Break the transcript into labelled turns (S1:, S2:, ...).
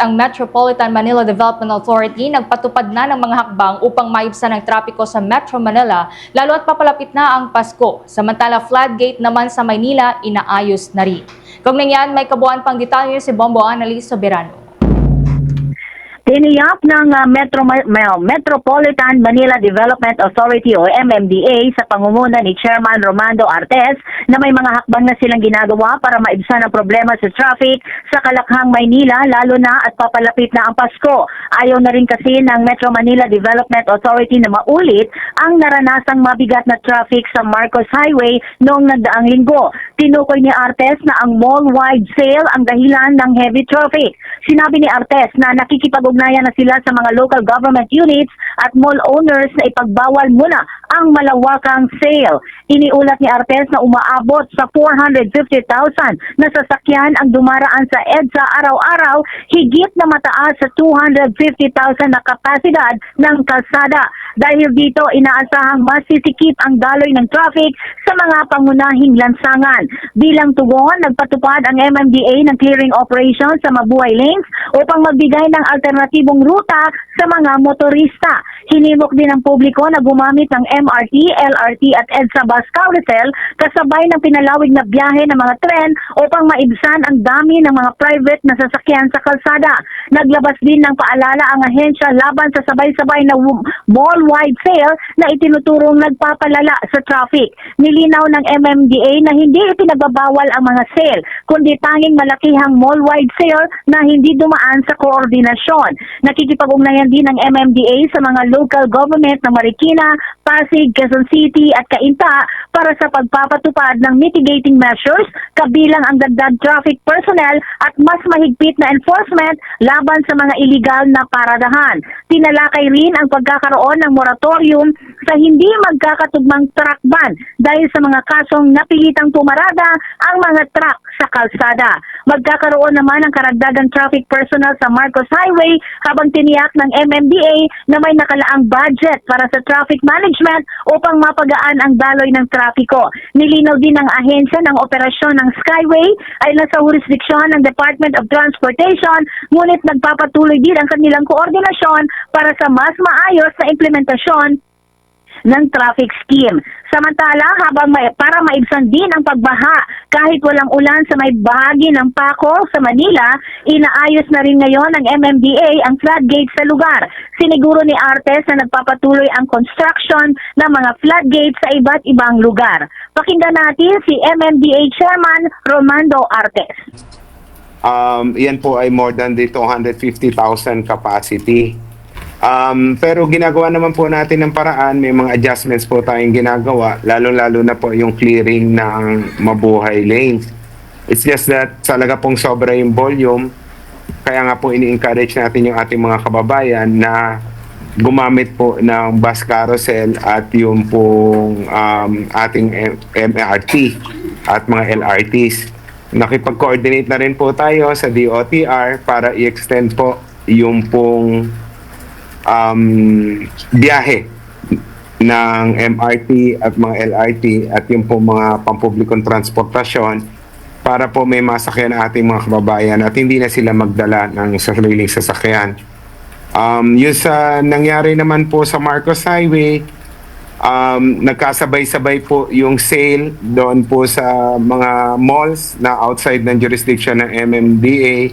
S1: ang Metropolitan Manila Development Authority nagpatupad na ng mga hakbang upang maibsan ang trapiko sa Metro Manila lalo at papalapit na ang Pasko. Samantala floodgate naman sa Maynila inaayos na rin. Kung nangyaan, may kabuuan pang detalye si Bombo Annalise Soberano.
S2: Tiniyak ng uh, Metro Ma- Metropolitan Manila Development Authority o MMDA sa pangunguna ni Chairman Romando Artes na may mga hakbang na silang ginagawa para maibsan ang problema sa traffic sa Kalakhang, Maynila lalo na at papalapit na ang Pasko. Ayaw na rin kasi ng Metro Manila Development Authority na maulit ang naranasang mabigat na traffic sa Marcos Highway noong nagdaang linggo. Tinukoy ni Artes na ang mall-wide sale ang dahilan ng heavy traffic. Sinabi ni Artes na nakikipag-ugnayan na sila sa mga local government units at mall owners na ipagbawal muna ang malawakang sale. Iniulat ni Artes na umaabot sa 450,000 na sasakyan ang dumaraan sa EDSA araw-araw, higit na mataas sa 250,000 na kapasidad ng kalsada. Dahil dito, inaasahang masisikip ang daloy ng traffic sa mga pangunahing lansangan. Bilang tugon, nagpatupad ang MMDA ng clearing operation sa Mabuhay Lanes upang magbigay ng alternatibong ruta sa mga motorista. Hinimok din ng publiko na gumamit ng MRT, LRT at EDSA bus carousel kasabay ng pinalawig na biyahe ng mga tren upang maibsan ang dami ng mga private na sasakyan sa kalsada. Naglabas din ng paalala ang ahensya laban sa sabay-sabay na mall-wide sale na itinuturong nagpapalala sa traffic. Nilinaw ng MMDA na hindi ipinagbabawal ang mga sale, kundi tanging malakihang mall-wide sale na hindi dumaan sa koordinasyon. Nakikipag-ugnayan din ng MMDA sa mga local government ng Marikina, Pasig, Quezon City at Cainta para sa pagpapatupad ng mitigating measures kabilang ang dagdag traffic personnel at mas mahigpit na enforcement laban sa mga illegal na paradahan. Tinalakay rin ang pagkakaroon ng moratorium sa hindi magkakatugmang truck ban dahil sa mga kasong napilitang pumarada ang mga truck sa kalsada. Magkakaroon naman ng karagdagang traffic personnel sa Marcos Highway habang tiniyak ng MMDA na may nakalaang budget para sa traffic management upang mapagaan ang daloy ng trapiko. Nilinaw din ng ahensya ng operasyon ng Skyway ay nasa jurisdiksyon ng Department of Transportation ngunit nagpapatuloy din ang kanilang koordinasyon para sa mas maayos na implementasyon ng traffic scheme. Samantala, habang may, para maibsan din ang pagbaha kahit walang ulan sa may bahagi ng Paco sa Manila, inaayos na rin ngayon ng MMDA ang floodgates sa lugar. Siniguro ni Artes na nagpapatuloy ang construction ng mga floodgates sa iba't ibang lugar. Pakinggan natin si MMDA Chairman Romando Artes.
S3: Um, yan po ay more than the 250,000 capacity. Um, pero ginagawa naman po natin ng paraan, may mga adjustments po tayong ginagawa, lalo-lalo na po yung clearing ng mabuhay lanes. It's just that talaga pong sobra yung volume, kaya nga po ini-encourage natin yung ating mga kababayan na gumamit po ng bus carousel at yung pong um, ating MRT at mga LRTs. Nakipag-coordinate na rin po tayo sa DOTR para i-extend po yung pong um, biyahe ng MRT at mga LRT at yung po mga pampublikong transportasyon para po may masakyan ang ating mga kababayan at hindi na sila magdala ng sariling sasakyan. Um, yung sa nangyari naman po sa Marcos Highway, um, nagkasabay-sabay po yung sale doon po sa mga malls na outside ng jurisdiction ng MMDA